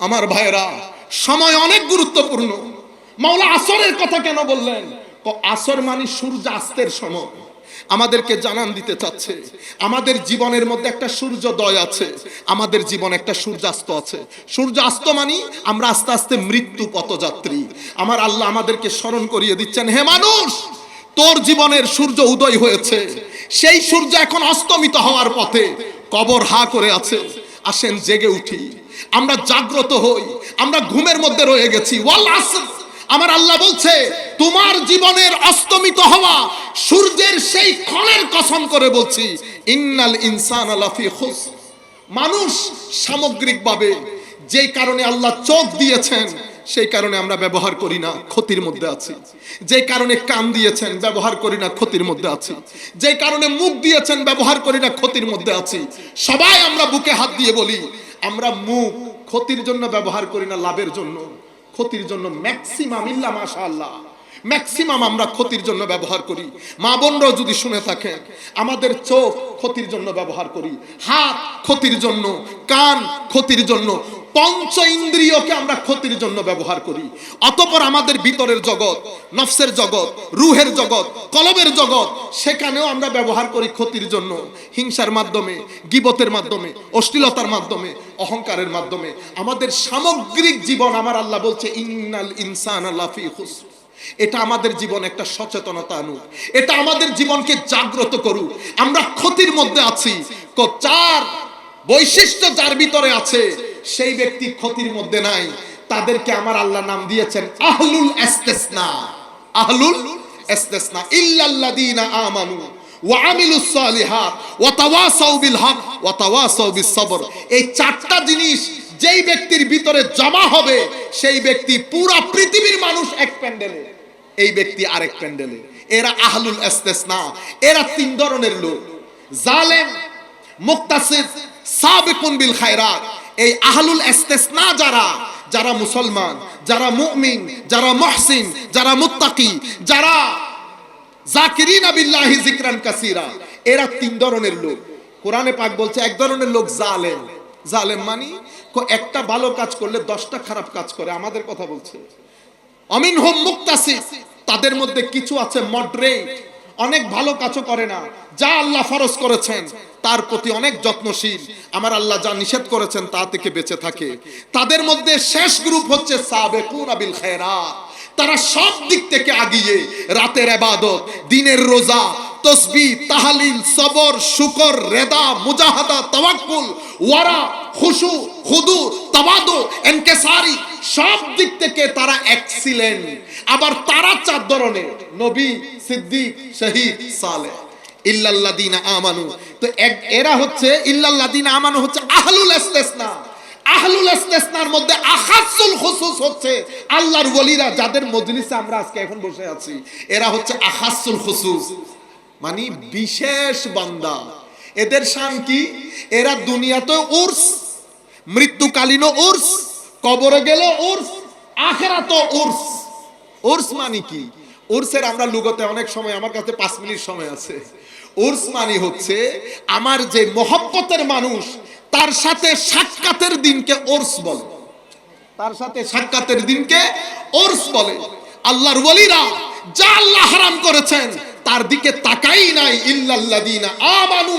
আমার ভাইয়েরা, সময় অনেক গুরুত্বপূর্ণ। মাওলা আসরের কথা কেন বললেন? আসর মানে সূর্যাস্তের সময়। আমাদেরকে জানান দিতে চাচ্ছে, আমাদের জীবনের মধ্যে একটা সূর্যোদয় আছে, আমাদের জীবন একটা সূর্যাস্ত আছে। সূর্যাস্ত মানে আমরা আস্তে আস্তে মৃত্যু পথযাত্রী। আমার আল্লাহ আমাদেরকে স্মরণ করিয়ে দিচ্ছেন, হে মানুষ, তোর জীবনের সূর্য উদয় হয়েছে। সেই সূর্য এখন অস্তমিত হওয়ার পথে কবর হা করে আছে। আসেন, জেগে উঠি। আমরা জাগ্রত হই, আমরা ঘুমের মধ্যে রয়ে গেছি। আমার আল্লাহ বলছে, তোমার জীবনের অস্তমিত হওয়া সূর্যের সেই ক্ষণের কসম করে বলছি, ইন্নাল ইনসান লাফি খুস মানুষ সামগ্রিকভাবে যেই কারণে আল্লাহ চোখ দিয়েছেন, সেই কারণে আমরা ব্যবহার করি না, ক্ষতির মধ্যে আছি। যে কারণে কান দিয়েছেন, ব্যবহার করি না, ক্ষতির মধ্যে আছি। যে কারণে মুখ দিয়েছেন, ব্যবহার করি না, ক্ষতির মধ্যে আছি। সবাই আমরা বুকে হাত দিয়ে বলি আমরা মুখ ক্ষতির জন্য ব্যবহার করি না লাভের জন্য, ক্ষতির জন্য ম্যাক্সিমাম ইল্লা মাশা আল্লাহ ম্যাক্সিমাম আমরা ক্ষতির জন্য ব্যবহার করি। মা বোনরাও যদি শুনে থাকেন আমাদের চোখ ক্ষতির জন্য ব্যবহার করি, হাত ক্ষতির জন্য, কান ক্ষতির জন্য পঞ্চ ইন্দ্রিয়কে আমরা ক্ষতির জন্য ব্যবহার করি। অতপর আমাদের ভিতরের জগৎ, নফসের জগৎ, রুহের জগৎ, কলবের জগৎ, সেখানেও আমরা ব্যবহার করি ক্ষতির জন্য। হিংসার মাধ্যমে, গিবতের মাধ্যমে, অশ্লীলতার মাধ্যমে, অহংকারের মাধ্যমে। আমাদের সামগ্রিক জীবন আমার আল্লাহ বলছে, ইন্নাল ইনসান লাফি খুসর। এটা আমাদের জীবন একটা সচেতনতা আনুক। এটা আমাদের জীবনকে জাগ্রত করুক। আমরা ক্ষতির মধ্যে আছি। চার বৈশিষ্ট্য যার ভিতরে আছে সেই ব্যক্তি ক্ষতির মধ্যে নাই। তাদেরকে আমার আল্লাহ নাম দিয়েছেন আহলুল এস্তেসনা। আহলুল এস্তেসনা। ইল্লাল্লাযীনা আমানু সালিহাত বিল হক বিস সবর। এই চারটা জিনিস যেই ব্যক্তির ভিতরে জমা হবে, সেই ব্যক্তি পুরা পৃথিবীর মানুষ এক প্যান্ডেলে। এই ব্যক্তি আরেক প্যান্ডেলে। এরা আহলুল ইস্তেসনা এরা তিন ধরনের লোক। জালেম মুক্তাসিদ সাবিকুন বিল খায়রাত। এই আহলুল ইস্তেসনা যারা যারা মুসলমান, যারা মুমিন, যারা মুহসিন, যারা মুত্তাকি, যারা জাকিরিনা বিল্লাহি জিকরান কাসীরা, এরা তিন ধরনের লোক। কোরআনে পাক বলছে, এক ধরনের লোক জালেম। জালেম মানি একটা ভালো কাজ করলে দশটা খারাপ কাজ করে, আমাদের কথা বলছে। অমিন হোম মুক্তাসি তাদের মধ্যে কিছু আছে মডরেট অনেক ভালো কাজও করে না। যা আল্লাহ ফরজ করেছেন, তার প্রতি অনেক যত্নশীল। আমার আল্লাহ যা নিষেধ করেছেন, তা থেকে বেঁচে থাকে। তাদের মধ্যে শেষ গ্রুপ হচ্ছে সাবেকুন আবিল খায়রাত। তারা সব দিক থেকে আগিয়ে, রাতের এবাদত, দিনের রোজা তসবি, তাহালিল, সবর, শুকর, রেদা, মুজাহাদা, তাওয়াক্কুল, ওয়ারা, খুশু খুদু তাবাদু এনকেসারি, সব দিক থেকে তারা এক্সিলেন্ট আবার তারা চার ধরনের, নবী, সিদ্দিক, শহীদ, সালেহ। ইল্লাল্লাযীনা আমানু। তো এরা হচ্ছে, ইল্লাল্লাযীনা আমানু হচ্ছে আহলুল ইস্তেসনা। আহলুল ইস্তেসনার মধ্যে আখাসুল খুসুস হচ্ছে আল্লাহর ওলিরা, যাদের মজলিসে আমরা আজকে এখন বসে আছি। এরা হচ্ছে আখাসুল খুসুস। মানে বিশেষ বান্দা। এদের শান কি? এরা দুনিয়াতে উর্স মৃত্যুকালীন উর্স, কবরে গেল উর্স আখেরাত উর্স। উর্স মানে কি? উর্সের আমরা লুগতে অনেক সময় আমার কাছে পাঁচ মিনিট সময় আছে। উর্স মানে হচ্ছে আমার যে মহব্বতের মানুষ, তার সাথে সাক্ষাতের দিনকে ওর্স বলে। তার সাথে সাক্ষাতের দিনকে ওর্স বলে। আল্লাহর ওলিরা যা আল্লাহ হারাম করেছেন তার দিকে তাকাই নাই ইল্লাল্লাযীনা আমানু।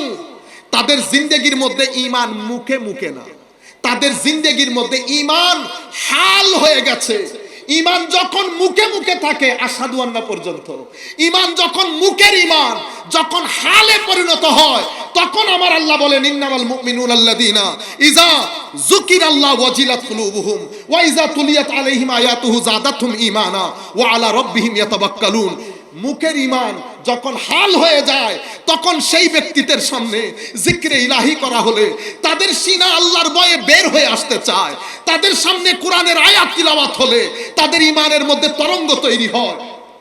তাদের জিন্দেগির মধ্যে ঈমান মুখে মুখে না। তাদের জিন্দেগির মধ্যে ঈমান হাল হয়ে গেছে। ঈমান যখন মুখে মুখে থাকে আসাদু আন্না পর্যন্ত। ঈমান যখন মুখের ঈমান, যখন হালে পরিণত হয়, তখন আমার আল্লাহ বলেন, ইন্নামাল মুমিনুন আল্লাযীনা ইজা যুকিরাল্লাহ ওয়াজিলাত কুলুবুহুম ওয়া ইজা তুলিয়াত আলাইহিম আয়াতুহু যাদাতহুম ঈমানা ওয়া আলা রাব্বিহিম ইয়াতাওয়াক্কালুন মুখের ইমান যখন হাল হয়ে যায়, তখন সেই ব্যক্তিদের সামনে জিক্রে ইলাহি করা হলে তাদের সিনা আল্লাহর বয়ে বের হয়ে আসতে চায়। তাদের সামনে কোরআনের আয়াত তিলাওয়াত হলে তাদের ইমানের মধ্যে তরঙ্গ তৈরি হয়।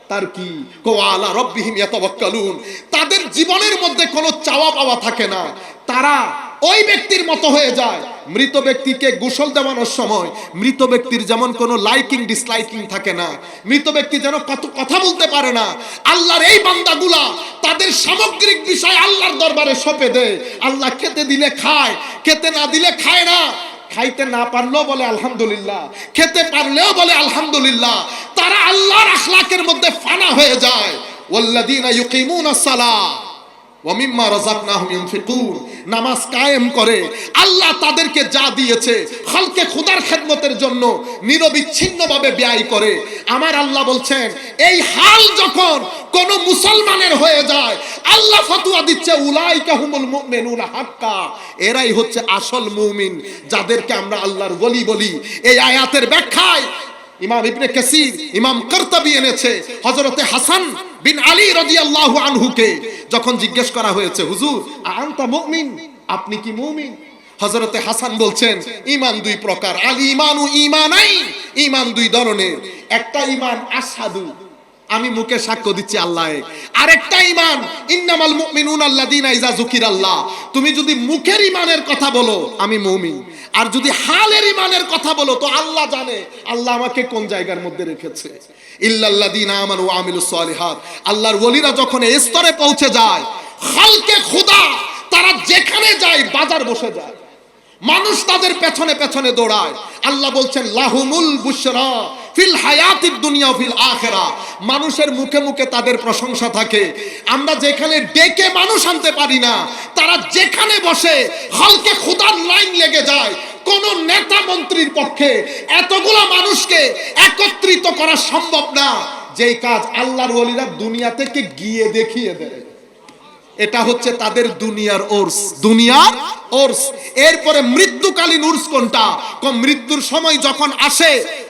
তার কি? কোয়ালা রব্বিহিম ইয়াতাওয়াক্কালুন। তাদের জীবনের মধ্যে কোনো চাওয়া পাওয়া থাকে না। তারা ওই ব্যক্তির মতো হয়ে যায়। মৃত ব্যক্তিকে গোসল দেওয়ানোর সময় মৃত ব্যক্তির যেমন কোনো লাইকিং, ডিসলাইকিং থাকে না। মৃত ব্যক্তি যেন কত কথা বলতে পারে না। আল্লাহর এই বান্দাগুলা তাদের সামগ্রিক বিষয় আল্লাহর দরবারে সঁপে দেয়। আল্লাহ খেতে দিলে খায়, খেতে না দিলে খায় না। খাইতে না পারলেও বলে আলহামদুলিল্লাহ, খেতে পারলেও বলে আলহামদুলিল্লাহ, তারা আল্লাহর আখলাকের মধ্যে ফানা হয়ে যায়। ওল্লাদিনা ইউকিমুন সালাহ ওয়ামিম্মা রাযাকনাহুম ইউনফিকুন। নামাজ কায়েম করে। আল্লাহ তাদেরকে যা দিয়েছে খালকে খোদার খেদমতের জন্য নিরবিচ্ছিন্নভাবে ব্যয় করে। আমার আল্লাহ বলছেন, এই হাল যখন কোন মুসলমানের হয়ে যায়, আল্লাহ ফতুয়া দিচ্ছে, উলাইকা হুমুল মুমিনুন হাক্কা। এরাই হচ্ছে আসল মুমিন, যাদেরকে আমরা আল্লাহর ওলি বলি। এই আয়াতের ব্যাখ্যায় ইমাম ইবনে কাসির, ইমাম কর্তাবি এনেছে হযরতে হাসান বিন আলী রাদিয়াল্লাহু আনহুকে। যখন জিজ্ঞেস করা হয়েছে, হুজুর আনতা মুমিন? আপনি কি মুমিন? হযরতে হাসান বলছেন, ঈমান দুই প্রকার। আল ঈমানু ঈমানাই, ঈমান দুই ধরনের। একটা ঈমান আশহাদু, আমি মুখে সাক্ষ্য দিচ্ছি আল্লাহ আরেকটা ইমান ইন্নামাল মুমিনুন আল্লাযিনা ইজা যুকিরাল্লাহ। তুমি যদি মুখের ইমানের কথা বলো, আমি মুমিন। আর যদি হালের ইমানের কথা বলো, তো আল্লাহ জানে, আল্লাহ আমাকে কোন জায়গার মধ্যে রেখেছে? ইল্লাল্লাযিনা আমানু ওয়া আমিলুস সালিহাত। আল্লাহর ওলিরা যখন এই স্তরে পৌঁছে যায় হালকে খোদা, তারা যেখানে যায়, বাজার বসে যায়। মানুষ তাদের পেছনে পেছনে দৌড়ায়। আল্লাহ বলছেন, লাহুমুল বুশরা ফিল হায়াতিদ দুনিয়া ফিল আখেরা। মানুষের মুখে মুখে তাদের প্রশংসা থাকে। আমরা যেখানে ডেকে মানুষ আনতে পারি না, তারা যেখানে বসে হালকে খুদার লাইন লেগে যায়। কোন নেতা মন্ত্রীর পক্ষে এতগুলো মানুষকে একত্রিত করা সম্ভব না। যেই কাজ আল্লাহর ওলিরা দুনিয়া থেকে গিয়ে দেখিয়ে দেয় এটা হচ্ছে তাদের দুনিয়ার ওর্স। দুনিয়ার ওর্স। এরপরে মৃত্যুকালীন উর্স কোনটা? মৃত্যুর সময় যখন আসে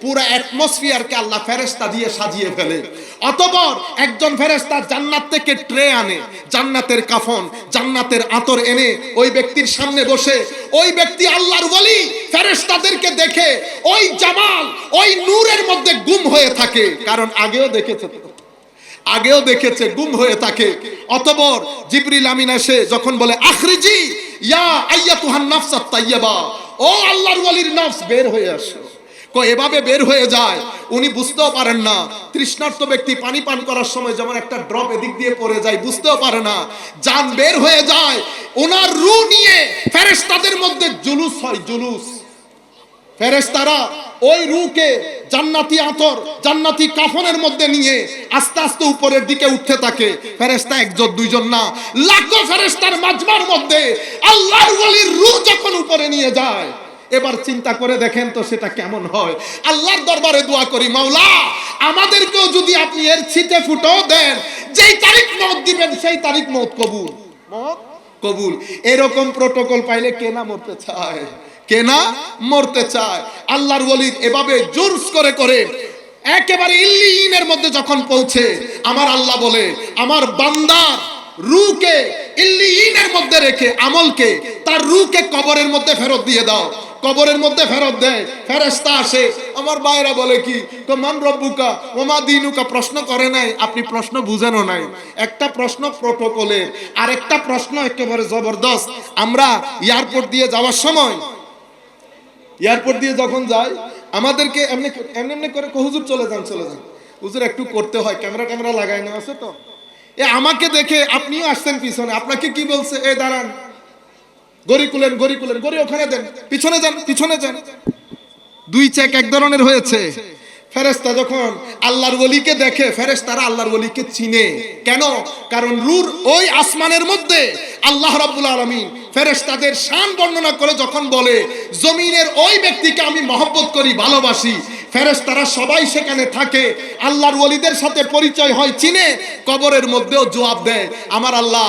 পুরো অ্যাটমসফিয়ারকে আল্লাহ ফেরেশতা দিয়ে সাজিয়ে ফেলে। অতঃপর একজন ফেরেশতা জান্নাত থেকে ট্রে আনে, জান্নাতের কাফন, জান্নাতের আতর এনে ওই ব্যক্তির সামনে বসে। ওই ব্যক্তি আল্লাহর ওলি, ফেরেশতাদেরকে দেখে ওই জামাল, ওই নূরের মধ্যে গুম হয়ে থাকে। কারণ আগেও দেখেছে আগেও দেখেছে, গুম হয়ে থাকে। অতঃপর জিবরিল আমিন এসে যখন বলে, আখরিজি, ইয়া আইয়া আইয়াতুহান নাফসাত তাইয়্যিবা। ও আল্লাহর ওয়ালির নাফস বের হয়ে আসো। এভাবে বের হয়ে যায়, উনি বুঝতেও পারেন না। তৃষ্ণার্ত ব্যক্তি পানি পান করার সময় যেমন একটা ড্রপ এদিক দিয়ে পড়ে যায়, বুঝতেও পারে না। যান বের হয়ে যায় ওনার রু নিয়ে ফেরেশতাদের মধ্যে জুলুস হয়, জুলুস। ফেরেশতারা ওই রুকে জান্নাতি আতর, জান্নাতি কাফনের মধ্যে নিয়ে আস্তে আস্তে উপরের দিকে উঠতে থাকে। ফেরেশতা একজন দুইজন না। লাখো ফেরেশতার মাজমার মধ্যে আল্লাহর ওলির রু যখন উপরে নিয়ে যায় এবার চিন্তা করে দেখেন তো সেটা কেমন হয়। আল্লাহর দরবারে দোয়া করি মাওলা আমাদেরকেও যদি আপনি এর ছিটে ফুটো দেন যেই তারিখ মত দিবেন সেই তারিখ মত কবুল। মত? কবুল। এরকম প্রটোকল পাইলে কে না মরতে চায়। কে না মরতে চায়। আল্লাহর ওলিদ এভাবে জোরস করে করে একেবারে ইল্লিনের মধ্যে যখন পৌঁছে আমার আল্লাহ বলে আমার বান্দার রুকে ইল্লিনের মধ্যে রেখে আমলকে তার রুকে কবরের মধ্যে ফেরত দিয়ে দাও। কবরের মধ্যে ফেরত দেয় ফেরেস্তা আসে আমার বাইরা বলে কি তো মান রব্বুকা ওমা দিনুকা প্রশ্ন করে নাই আপনি প্রশ্ন বুঝেনও নাই। একটা প্রশ্ন প্রোটোকলের আর একটা প্রশ্ন একেবারে জবরদস্ত। আমরা এয়ারপোর্ট দিয়ে যাওয়ার সময় এয়ারপোর্ট দিয়ে যখন যাই আমাদেরকে এমনি এমনি এমনি করে কো, হুজুর চলে যান চলে যান। হুজুর একটু করতে হয় ক্যামেরা ট্যামেরা লাগাই না আছে তো? এ আমাকে দেখে আপনিও আসছেন পিছনে আপনাকে কি বলছে? এ দাঁড়ান। গড়ি কুলেন গড়ি কুলেন, গড়ি ওখানে দেন, পিছনে যান পিছনে যান। দুই চেক এক ধরনের হয়েছে। ফেরেস্তা যখন আল্লাহর ওলিকে দেখে ফেরেস্তারা আল্লাহর ওলিকে চিনে। কেন? কারণ রুর ওই আসমানের মধ্যে আল্লাহ রাব্বুল আলামিন ফেরেস্তাদের শান বর্ণনা করে যখন বলে, জমিনের ওই ব্যক্তিকে আমি মহব্বত করি, ভালোবাসি। ফেরেস্তারা সবাই সেখানে থাকে। আল্লাহর ওলিদের সাথে পরিচয় হয়, চিনে। কবরের মধ্যেও জবাব দেয়, আমার আল্লাহ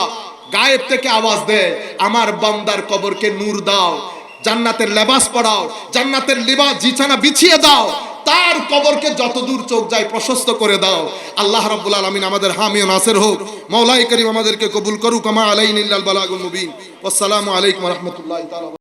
গায়েব থেকে আওয়াজ দেয় আমার বান্দার কবরকে নূর দাও। জান্নাতের লেবাস পড়াও। জান্নাতের লিবাস জিছানা বিছিয়ে দাও। তার কবরকে যতদূর চোখ যায় প্রশস্ত করে দাও। আল্লাহ রাব্বুল আলামিন আমাদের হামি ও নাসির হোক। মাওলাই করিম আমাদেরকে কবুল করুক। আমা আলাইনিল বালাগুল মুবিন। আসসালামু আলাইকুম রাহমাতুল্লাহি তাআলা